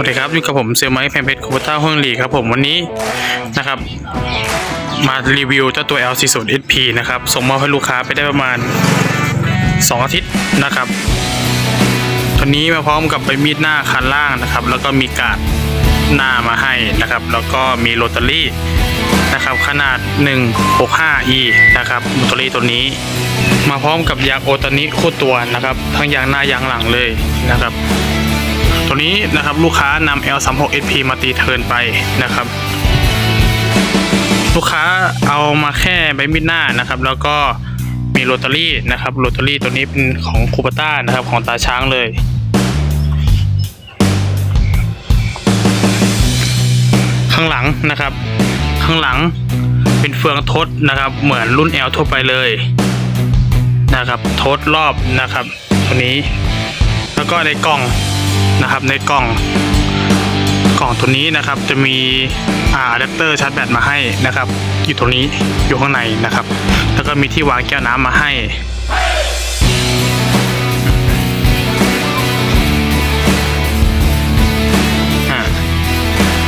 วัสดีครับอยู่กับผมเซลไมค์แพนเพชรคูปต้าห้องหลีครับผมวันนี้นะครับ มารีวิวเจ้าตัว L40 SP นะครับส่งมอบให้ลูกค้าไปได้ประมาณ 2 อาทิตย์นะครับตัวนี้มาพร้อมกับใบมีดหน้าคันล่างนะครับ แล้วก็มีการ์ดหน้ามาให้นะครับ แล้วก็มีโรตารี่นะครับ ขนาด 165e นะครับโรตารี่ตัวนี้ มาพร้อมกับยางโอตานิคู่ตัวนะครับ ทั้งยางหน้ายางหลังเลยนะครับ ตัวนี้นะครับลูกค้านำ L36 SP มาตีเทินไปนะครับ ลูกค้าเอามาแค่ใบมีดหน้านะครับ แล้วก็มีโรตารี่นะครับโรตารี่ตัวนี้เป็นของคูปต้านะครับของตาช้างเลยข้างหลังนะครับ ข้างหลังเป็นเฟืองทดนะครับ เหมือนรุ่น L ทั่วไปเลยนะครับ ทดรอบนะครับตัวนี้ แล้วก็ในกล่อง นะครับในกล่องกล่องตัวนี้นะครับจะมีอ่าอะแดปเตอร์ชาร์จแบตมาให้นะครับ อยู่ตรงนี้อยู่ข้างในนะครับ แล้วก็มีที่วางแก้วน้ำมาให้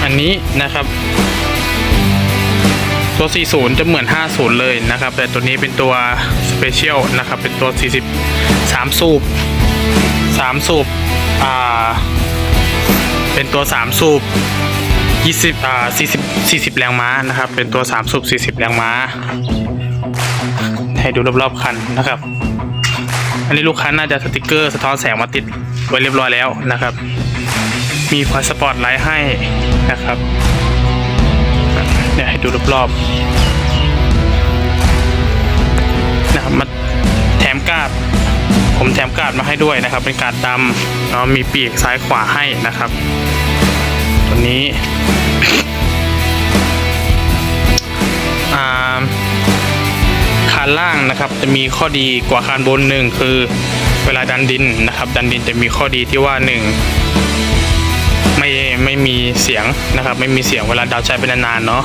อันนี้นะครับ ตัว 40 จะเหมือน 50 เลยนะครับ แต่ตัวนี้เป็นตัว Special นะครับ เป็นตัว 40 3 สูบ 3 สูบ อ่า เป็นตัว 3 สูบ20อ่า40 40 แรงม้านะครับ เป็นตัว 3 สูบ 40 แรงม้า ให้ดูรอบๆคันนะครับ อันนี้ลูกค้าน่าจะสติกเกอร์สะท้อนแสงมาติดไว้เรียบร้อยแล้วนะครับ มีไฟสปอตไลท์ให้นะครับ เนี่ยให้ดูรอบๆ ผมแถมการ์ดมาให้ด้วยนะครับ เป็นการ์ดดำเนาะมีปีกซ้ายขวาให้นะครับ ตัวนี้คานล่างนะครับจะมีข้อดีกว่าคานบนหนึ่งคือเวลาดันดินนะครับ ดันดินจะมีข้อดีที่ว่าหนึ่งไม่ไม่มีเสียงนะครับ ไม่มีเสียงเวลาดาวใช้ไปนานๆเนาะ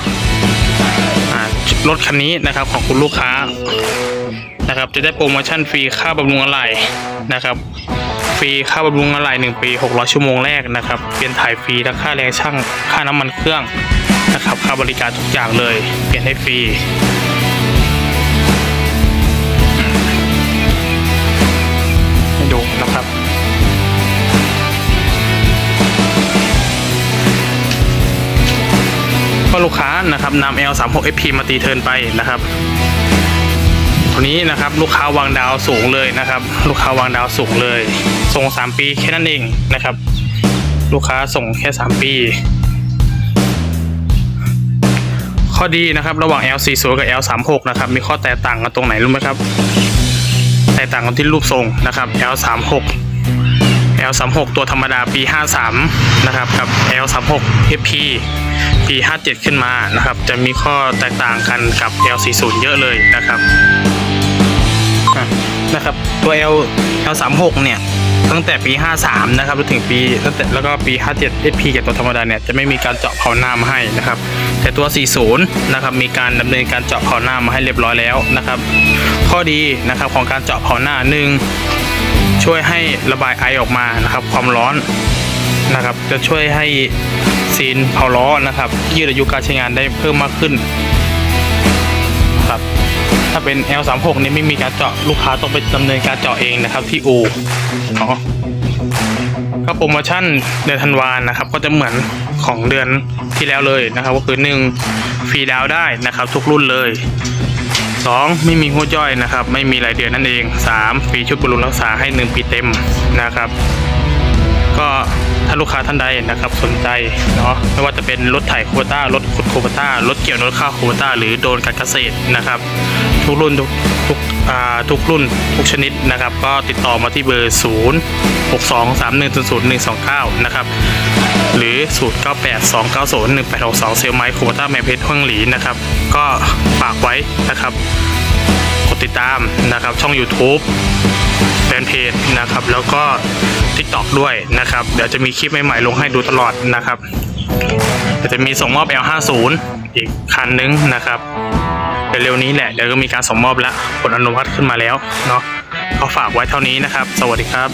รถคันนี้นะครับของคุณลูกค้า นะครับ จะได้โปรโมชั่นฟรีค่าบำรุงอะไหล่นะครับ ฟรีค่าบำรุงอะไหล่หนึ่งปี 600 ชั่วโมงแรกนะครับ เปลี่ยนถ่ายฟรีทั้งค่าแรงช่าง ค่าน้ำมันเครื่องนะครับ ค่าบริการทุกอย่างเลย เปลี่ยนให้ฟรีให้ดูนะครับก็ลูกค้านะครับนำ L36 FP มาตีเทินไปนะครับ ตัวนี้นะครับลูกค้าวางดาวสูงเลยนะครับ ลูกค้าวางดาวสูงเลยส่ง 3 ปีแค่นั้นเองนะครับ ลูกค้าส่งแค่ 3 ปี ข้อดีนะครับระหว่าง L40 กับ L36 นะครับมีข้อแตกต่างกันตรงไหนรู้ไหมครับแตกต่างกันที่รูปทรงนะครับ L36 L36 ตัวธรรมดาปี 53 นะครับกับ L36 FP ปี 57 ขึ้นมานะครับ จะมีข้อแตกต่างกันกับ L40 เยอะเลยนะครับนะครับตัว L L36 เนี่ยตั้งแต่ปี 53 นะครับจนถึงปีตั้งแต่แล้วก็ปี 57 FP กับตัวธรรมดาเนี่ยจะไม่มีการเจาะเผาหน้ามาให้นะครับ แต่ตัว 40 นะครับมีการดำเนินการเจาะเผาหน้ามาให้เรียบร้อยแล้วนะครับ ข้อดีนะครับของการเจาะเผาหน้าหนึ่งช่วยให้ระบายไอออกมานะครับ ความร้อนนะครับ จะช่วยให้ ซีนเผาล้อนะครับ ยืดอายุการใช้งานได้เพิ่มมากขึ้นครับถ้าเป็น L36 นี่ไม่มีการเจาะลูกค้าต้องไปดำเนินการเจาะเองนะครับ ที่อูเนาะก็โปรโมชั่นเดือนธันวานะครับ ก็จะเหมือนของเดือนที่แล้วเลยนะครับ ก็คือหนึ่งฟรีดาวได้นะครับ ทุกรุ่นเลยสองไม่มีหัวจ้อยนะครับ ไม่มีรายเดือนนั่นเองสามฟรีชุดบำรุงรักษาให้หนึ่งปีเต็มนะครับ ก็ถ้าลูกค้าท่านใดนะครับสนใจเนาะไม่ว่าจะเป็นรถไถโคต้ารถขุดโคต้ารถเกี่ยวรถข้าวโคต้าหรือโดนการเกษตรนะครับ ทุกรุ่นทุกทุกอ่าทุกรุ่นทุกชนิดนะครับ ก็ติดต่อมาที่เบอร์ 0 6 2 3 1 0 0 1 2 9 นะครับ หรือ 0 9 8 2 9 0 1 8 6 2 เซลไมค์โควต้าแมเพชรห้องหลีนะครับ ก็ฝากไว้นะครับ กดติดตามนะครับช่อง YouTube แฟนเพจนะครับ แล้วก็ TikTok ด้วยนะครับ เดี๋ยวจะมีคลิปใหม่ๆลงให้ดูตลอดนะครับเดี๋ยวจะมีส่งมอบ L50 อีกคันนึงนะครับเร็วๆนี้แหละเดี๋ยวก็มีการส่งมอบและผลอนุมัติขึ้นมาแล้วเนาะก็ฝากไว้เท่านี้นะครับ สวัสดีครับ